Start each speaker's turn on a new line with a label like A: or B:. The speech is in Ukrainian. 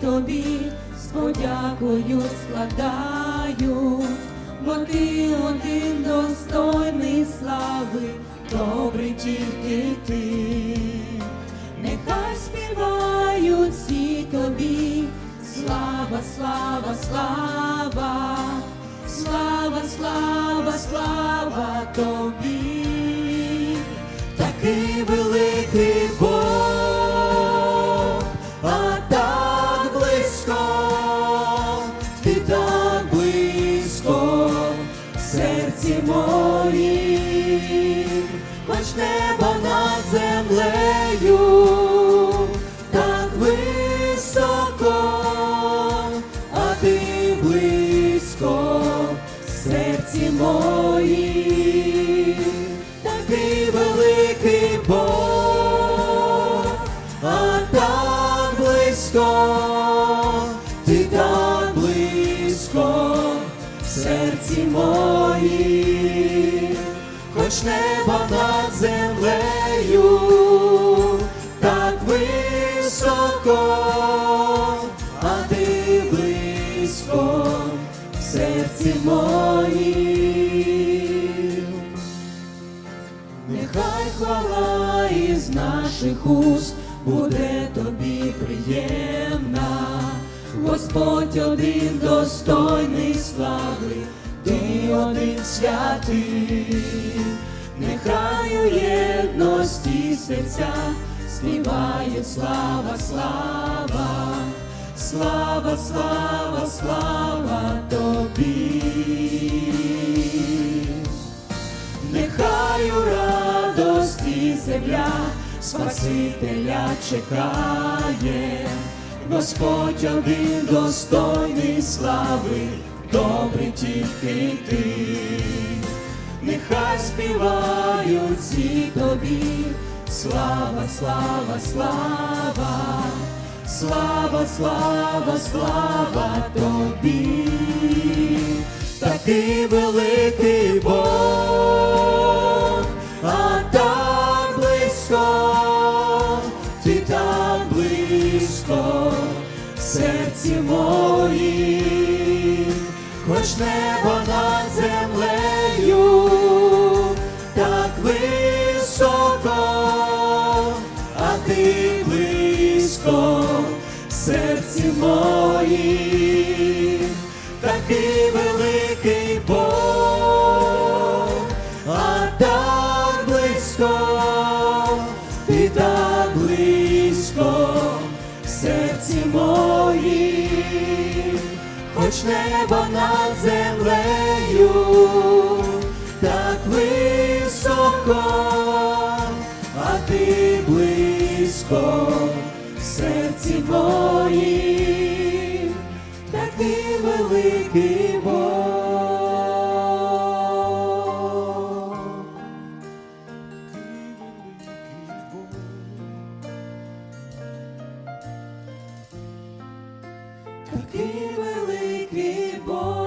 A: Тобі з подякою складаю, бо ти один достойний слави, добрий тільки ти. Нехай співають всі тобі, слава, слава, слава, слава, слава, слава тобі.
B: Такий великий Бог, серці моїм, хоч небо над землею, так високо, а ти близько, серці моїм серці моїм, хоч небо над землею, так високо, а ти близько, в серці моїм. Нехай хвала із наших уст буде тобі приємна, Господь один достойний слави, ти один святий, нехай у єдності серця співає слава, слава, слава, слава, слава тобі. Нехай у радості земля Спасителя чекає, Господь один достойний слави, добрий тільки ти, нехай співають всі тобі, слава, слава, слава, слава, слава, слава тобі. Такий великий Бог, а так близько, ти так близько, в серці моїм, хоч небо над землею, так високо, а ти близько, в серці моїм такий великий Бог, а так близько, ти так хоч небо над землею, так високо, а ти близько, в серці моїм такий великий Бог. Такий великий boy.